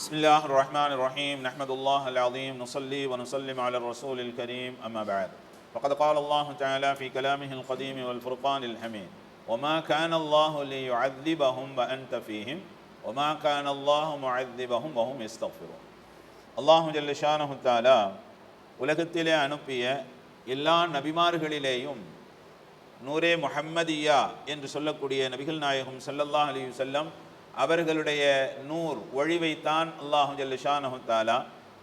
بسم الله الرحمن الرحيم نحمد الله العظيم نصلي ونسلم على الرسول الكريم أما بعد فقد قال الله تعالى في كلامه القديم والفرقان الحميد وما كان الله ليعذبهم وأنت فيهم وما كان الله معذبهم وهم يستغفرون அல்லாஹு ஜல்லஷானஹு தாலா உலகத்திலே அனுப்பிய எல்லா நபிமார்களிலேயும் நூரே முஹம்மதியா என்று சொல்லக்கூடிய நபிகள் நாயகம் ஸல்லல்லாஹு அலைஹி வஸல்லம் அவர்களுடைய நூர் ஒழிவைத்தான் அல்லாஹு ஜல்லஷானஹு தாலா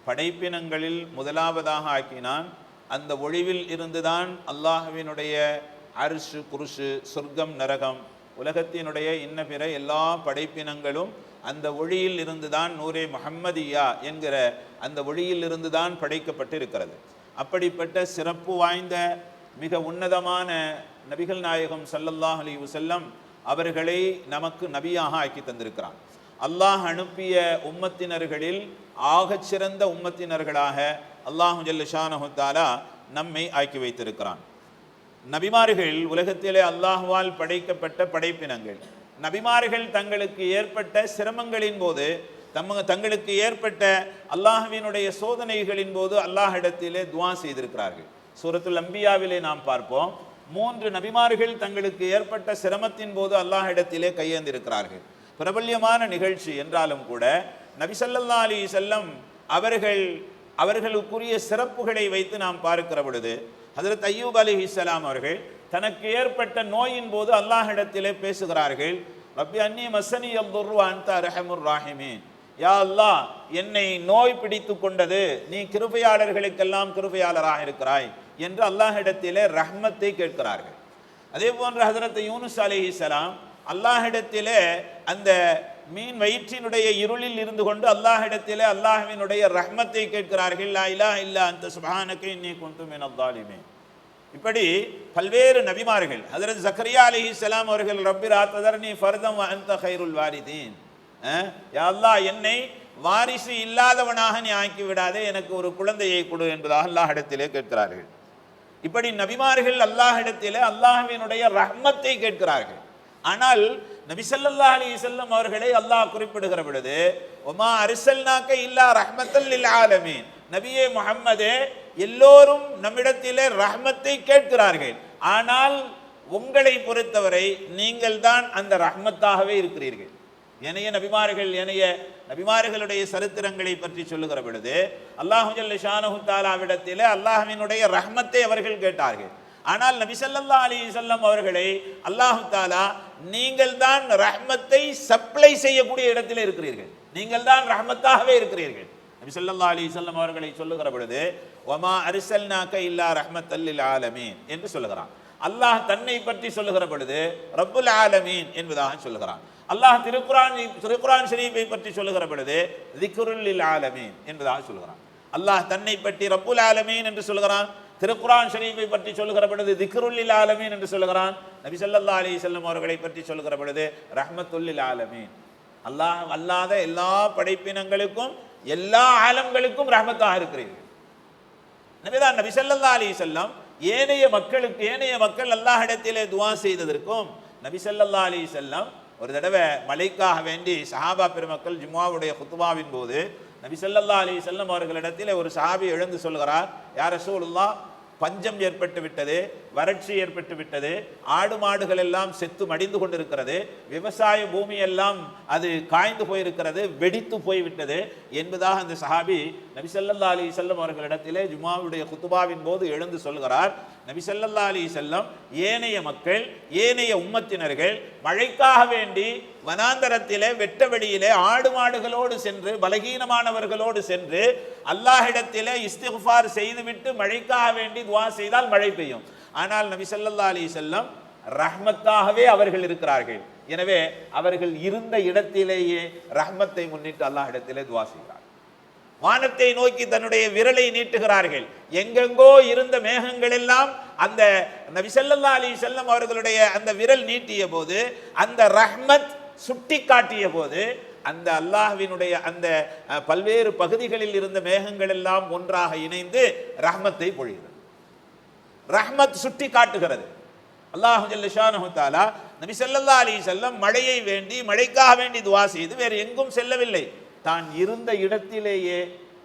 படைப்பினங்களில் முதலாவதாக ஆக்கினான். அந்த ஒழிவில் இருந்துதான் அல்லாஹுவினுடைய அரிசு குருசு சொர்க்கம் நரகம் உலகத்தினுடைய இன்ன பிற எல்லா படைப்பினங்களும் அந்த ஒளியில் இருந்துதான் நூரே முஹம்மதியா என்கிற அந்த ஒளியில் இருந்துதான் படைக்கப்பட்டிருக்கிறது. அப்படிப்பட்ட சிறப்பு வாய்ந்த மிக உன்னதமான நபிகள் நாயகம் சல்லல்லாஹ் அலி வசல்லம் அவர்களை நமக்கு நபியாக ஆக்கி தந்திருக்கிறான். அல்லாஹ் அனுப்பிய உம்மத்தினர்களில் ஆகச் சிறந்த உம்மத்தினர்களாக அல்லாஹு ஜல்லுஷானஹுத்தாலா நம்மை ஆக்கி வைத்திருக்கிறான். நபிமார்கள் உலகத்திலே அல்லாஹுவால் படைக்கப்பட்ட படைப்பினங்கள். நபிமார்கள் தங்களுக்கு ஏற்பட்ட சிரமங்களின் போது தம்ம தங்களுக்கு ஏற்பட்ட அல்லாஹுவினுடைய சோதனைகளின் போது அல்லாஹிடத்திலே துவா செய்திருக்கிறார்கள். சூரத்துல் அம்பியாவிலே நாம் பார்ப்போம். மூன்று நபிமார்கள் தங்களுக்கு ஏற்பட்ட சிரமத்தின் போது அல்லாஹ் இடத்திலே கையேந்திருக்கிறார்கள். பிரபல்யமான நிகழ்ச்சி என்றாலும் கூட நபிசல்லா அலி செல்லம் அவர்கள் அவர்களுக்குரிய சிறப்புகளை வைத்து நாம் பார்க்கிற பொழுது ஹதரத் ஐயூப் அலி இஸ்லாம் அவர்கள் தனக்கு ஏற்பட்ட நோயின் போது அல்லாஹ் இடத்திலே பேசுகிறார்கள் ரப்பி அன்னி மசனி அப்துர் அன்தா ரஹமுர் ராஹிமீன். யா அல்லாஹ் என்னை நோய் பிடித்து கொண்டது. நீ கிருபையாளர்களுக்கெல்லாம் கிருபையாளராக இருக்கிறாய் என்று அல்லாஹிடத்திலே ரஹ்மத்தை கேட்கிறார்கள். அதே போன்று ஹதரத் யூனுஸ் அலிஹிசலாம் அல்லாஹிடத்திலே அந்த மீன் வயிற்றினுடைய இருளில் இருந்து கொண்டு அல்லாஹிடத்திலே அல்லாஹ்வினுடைய ரஹ்மத்தை கேட்கிறார்கள். லா இல்லா அந்த சுபஹானக நீ குன்து மினல் ஸாலிமீன். இப்படி பல்வேறு நபிமார்கள் ஹதரத் ஜக்கரியா சலாம் அவர்கள் ரப்பிராத்ததர் நீ ஃபர்தம் அந்த ஹைருல் வாரிதீன். அல்லாஹ் என்னை வாரிசு இல்லாதவனாக நீ ஆக்கி விடாதே எனக்கு ஒரு குழந்தையை கொடு என்பதாக அல்லாஹிடத்திலே கேட்கிறார்கள். இப்படி நபிமார்கள் அல்லாஹிடத்திலே அல்லாஹ்வினுடைய ரஹ்மத்தை கேட்கிறார்கள். ஆனால் நபி ஸல்லல்லாஹு அலைஹி வஸல்லம் அவர்களை அல்லாஹ் குறிப்பிடுகிற பொழுது ஒமா அரிசல்னாக்க இல்லா ரஹ்மத்தல் லில் ஆலமீன். நபியே முகம்மதே எல்லோரும் நம்மிடத்திலே ரஹ்மத்தை கேட்கிறார்கள். ஆனால் உங்களை பொறுத்தவரை நீங்கள் தான் அந்த ரஹ்மத்தாகவே இருக்கிறீர்கள். ஏனைய நபிமார்கள் ஏனைய நபிமார்களுடைய சரித்திரங்களை பற்றி சொல்லுகிற பொழுது அல்லாஹு ஜல்ல ஷானஹு ரஹ்மத்தை அவர்கள் கேட்டார்கள். ஆனால் நபிசல்லா அலி சொல்லம் அவர்களை அல்லாஹு தாலா நீங்கள் தான் ரஹ்மத்தை சப்ளை செய்யக்கூடிய இடத்தில் இருக்கிறீர்கள். நீங்கள் தான் ரஹ்மத்தாகவே இருக்கிறீர்கள். நபி ஸல்லல்லாஹு அலைஹி அவர்களை சொல்லுகிற பொழுது அரிசல் நாக்க இல்லா ரஹ்மத் அல்லில் ஆலமீன் என்று சொல்லுகிறான். அல்லாஹ் தன்னை பற்றி சொல்லுகிற பொழுது ரப்புல் ஆலமீன் என்பதாக சொல்லுகிறான். அல்லாஹ் திருக்குரான் திருக்குரான் ஷரீஃபை பற்றி சொல்லுகிற பொழுது திக்ருல்லில் ஆலமீன் என்பதாக சொல்லுகிறான் அல்லாஹ் தன்னை பற்றி ரப்புல் ஆலமீன் என்று சொல்லுகிறான் திருக்குரான் ஷரீஃபை பற்றி சொல்லுகிற பொழுது திக்ருல்லில் ஆலமீன் என்று சொல்லுகிறான் நபி ஸல்லல்லாஹு அலி செல்லம் அவர்களை பற்றி சொல்லுகிற பொழுது ரஹ்மத்துல்லில் ஆலமீன் அல்லாஹ் அல்லாத எல்லா படைப்பினங்களுக்கும் எல்லா ஆலம்களுக்கும் ரஹமத்தாக இருக்கிறீர்கள். எனவேதான் நபி ஸல்லல்லாஹு அலி செல்லம் ஏனைய மக்களுக்கு ஏனைய மக்கள் அல்லாஹ்விடத்திலே துவா செய்ததற்கும் நபி ஸல்லல்லாஹு அலி செல்லம் ஒரு தடவை மலைக்காக வேண்டி சஹாபா பெருமக்கள் ஜும்மாவுடைய குத்துபாவின் போது நபி ஸல்லல்லாஹு அலி வஸல்லம் அவர்களிடத்தில் ஒரு சஹாபி எழுந்து சொல்கிறார் யார் ரசூலுல்லாஹ் பஞ்சம் ஏற்பட்டு விட்டது வறட்சி ஏற்பட்டு விட்டது ஆடு மாடுகள் எல்லாம் செத்து மடிந்து கொண்டிருக்கிறது விவசாய பூமி எல்லாம் அது காய்ந்து போயிருக்கிறது வெடித்து போய்விட்டது என்பதாக அந்த சஹாபி நபிசல்லா அலி செல்லம் அவர்களிடத்திலே ஜுமாவுடைய குத்துபாவின் போது எழுந்து சொல்கிறார். நபிசல்லா அலி செல்லம் ஏனைய மக்கள் ஏனைய உம்மத்தினர்கள் மழைக்காக வேண்டி வனாந்தரத்திலே வெட்ட வெளியிலே ஆடு மாடுகளோடு சென்று பலகீனமானவர்களோடு சென்று அல்லாஹிடத்திலே இஸ்திஃபார் செய்துவிட்டு மழைக்காக வேண்டி துவா செய்தால் மழை பெய்யும். ஆனால் நபி ஸல்லல்லாஹு அலி செல்லம் ரஹ்மத்தாகவே அவர்கள் இருக்கிறார்கள். எனவே அவர்கள் இருந்த இடத்திலேயே ரஹ்மத்தை முன்னிட்டு அல்லாஹிடத்திலே துவா செய்கிறார். வானத்தை நோக்கி தன்னுடைய விரலை நீட்டுகிறார்கள். எங்கெங்கோ இருந்த மேகங்கள் எல்லாம் அந்த நபி அலி செல்லம் அவர்களுடைய அந்த விரல் நீட்டிய போது அந்த ரஹ்மத் சுட்டி காட்டிய போது அந்த அல்லாஹ்வினுடைய அந்த பல்வேறு பகுதிகளில் இருந்த மேகங்கள் எல்லாம் ஒன்றாக இணைந்து ரஹ்மத்தை பொழிகிறது ரஹ்மத் சுட்டி காட்டுகிறது அல்லாஹ் ஜல்ல நபி ஸல்லல்லாஹு அலி செல்லம் மழையை வேண்டி மழைக்காக வேண்டி துவா செய்து வேறு எங்கும் செல்லவில்லை. தான் இருந்த இடத்திலேயே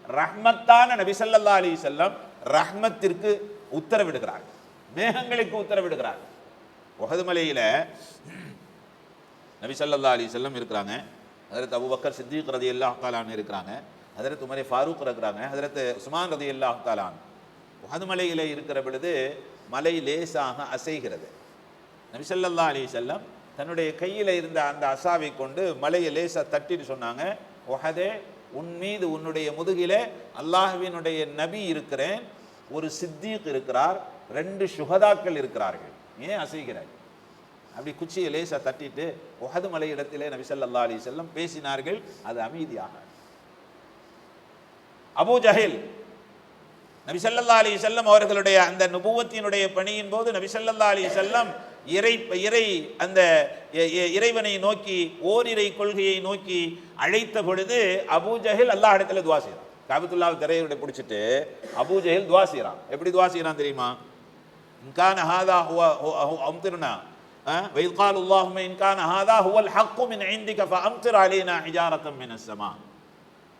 ரஹ்மத்தான நபி ஸல்லல்லாஹு அலி செல்லம் ரஹ்மத்திற்கு உத்தரவிடுகிறார் மேகங்களுக்கு உத்தரவிடுகிறார் உஹது நபிசல்லா அலி செல்லம் இருக்கிறாங்க. ஹஜரத் அபுபக்கர் சித்திக் ரலியல்லாஹு தஆலான் இருக்கிறாங்க. ஹஜரத் உமரே ஃபாரூக் இருக்கிறாங்க. ஹஜரத் உஸ்மான் ரதி அல்லா உஹது மலையில இருக்கிற பொழுது மலை லேசாக அசைகிறது. நபிசல்லா அலி செல்லம் தன்னுடைய கையில் இருந்த அந்த அசாவை கொண்டு மலையை லேசாக தட்டிட்டு சொன்னாங்க. உஹதே உன் மீது உன்னுடைய முதுகிலே அல்லாஹுவினுடைய நபி இருக்கிறேன். ஒரு சித்தீக் இருக்கிறார். ரெண்டு சுகதாக்கள் இருக்கிறார்கள். ஏன் அசைகிறார்கள் அப்படி குச்சியை லேசாக தட்டிட்டு ஒஹது மலை இடத்திலே நபி ஸல்லல்லாஹு அலைஹி பேசினார்கள் அது அமைதியாக. அபூ ஜஹில் நபி ஸல்லல்லாஹு அலைஹி அவர்களுடைய அந்த நுபுவத்தினுடைய பணியின் போது நபி ஸல்லல்லாஹு அலைஹி இறை இறை அந்த இ- இ- இறைவனை நோக்கி ஓரிரை கொள்கையை நோக்கி அழைத்த பொழுது அபூ ஜஹில் இடத்துல துவா செய்றான் காபத்துல்லாஹ் திரையுடைய பிடிச்சிட்டு அபூ ஜஹில் துவா செய்கிறான். எப்படி துவா செய்கிறான் தெரியுமா? இன்கான ஹாதா ஹுவா ஹு- ஹு- وإذ قال اللهم إن كان هذا هو الحق من عندك فأمطر علينا حجارة من السماء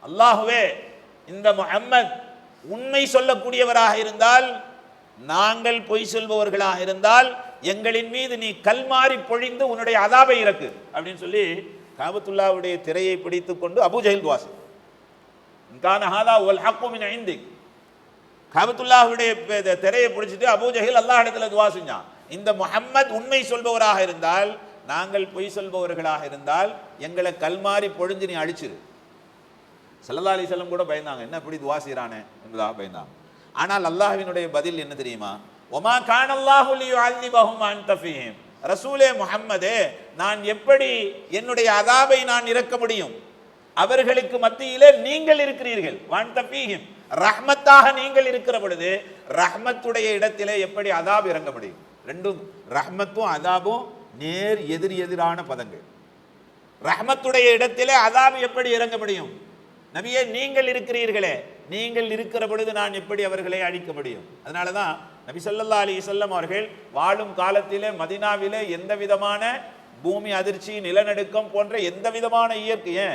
அல்லாஹுவே இந்த முஹம்மத் உண்மை சொல்லக்கூடியவராக இருந்தால் நாங்கள் பொய் சொல்பவர்களாக இருந்தால் எங்களின் மீது நீ கல்மாரி பொழிந்து உன்னுடைய அதாபை இறக்கு அப்படின்னு சொல்லி காபத்துல்லாவுடைய திரையை பிடித்துக் கொண்டு அபூஜஹில் துவாசி கான ஹாதா ஒல் ஹக்கு மின் ஐந்திக் காபத்துல்லாஹுடைய பே- திரையை பிடிச்சிட்டு அபூஜஹில் அல்லாஹ் இடத்துல துவா செஞ்சான் இந்த முஹம்மத் உண்மை சொல்பவராக இருந்தால் நாங்கள் பொய் சொல்பவர்களாக இருந்தால் எங்களை கல்மாரி பொழிஞ்சு நீ அழிச்சிரு. சல்லா அலி செல்லம் கூட பயந்தாங்க. என்ன இப்படி துவா செய்றானே என்பதாக பயந்தாங்க. ஆனால் அல்லாஹினுடைய பதில் என்ன தெரியுமா? ஒமா கான் அல்லாஹு லியுஅல்லிபஹும் அன்த ஃபீஹிம். ரசூலே முகம்மதே நான் எப்படி என்னுடைய அதாவை நான் இறக்க முடியும்? அவர்களுக்கு மத்தியிலே நீங்கள் இருக்கிறீர்கள். வான் தஃபீஹிம் ரஹ்மத்தாக நீங்கள் இருக்கிற பொழுது ரஹ்மத்துடைய இடத்திலே எப்படி அதாப் இறங்க முடியும்? ரெண்டும் ரஹ்மத்தும் அதாபும் நேர் எதிர் எதிரான பதங்கள். ரஹ்மத்துடைய இடத்திலே அதாபு எப்படி இறங்க முடியும்? நபியே நீங்கள் இருக்கிறீர்களே. நீங்கள் இருக்கிற பொழுது நான் எப்படி அவர்களை அழிக்க முடியும்? அதனால தான் நபி ஸல்லல்லாஹு அலி வஸல்லம் அவர்கள் வாழும் காலத்திலே மதீனாவிலே எந்த விதமான பூமி அதிர்ச்சி நிலநடுக்கம் போன்ற எந்த விதமான இயற்கை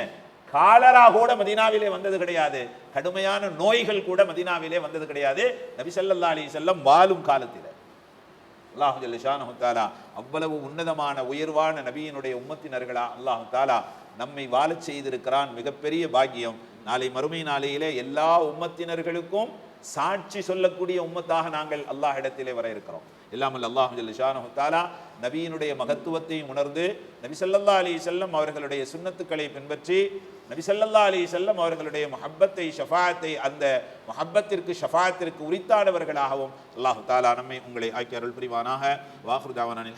காலரா கூட மதினாவிலே வந்தது கிடையாது. கடுமையான நோய்கள் கூட மதினாவிலே வந்தது கிடையாது. நபி ஸல்லல்லாஹு அலி செல்லம் வாழும் காலத்தில். அல்லாஹு ஜல்லிஷானு தாலா அவ்வளவு உன்னதமான உயர்வான நபியினுடைய உம்மத்தினர்களா? அல்லாஹு தாலா நம்மை வாழச் செய்திருக்கிறான். மிகப்பெரிய பாக்கியம். நாளை மறுமை நாளையிலே எல்லா உம்மத்தினர்களுக்கும் சாட்சி சொல்லக்கூடிய உம்மத்தாக நாங்கள் அல்லாஹ் இடத்திலே வர இருக்கிறோம். இல்லாமல் அல்லாஹு ஜல்லிஷானு நபியினுடைய மகத்துவத்தையும் உணர்ந்து நபி ஸல்லல்லாஹு அலி செல்லம் அவர்களுடைய சுன்னத்துக்களை பின்பற்றி நபி ஸல்லல்லாஹு அலி செல்லம் அவர்களுடைய மஹப்பத்தை ஷஃபாயத்தை அந்த மஹப்பத்திற்கு ஷஃபாத்திற்கு உரித்தானவர்களாகவும் அல்லாஹு தாலா நம்மை உங்களை ஆக்கி அருள் புரிவானாக. வாஹ்ரு தாவானான்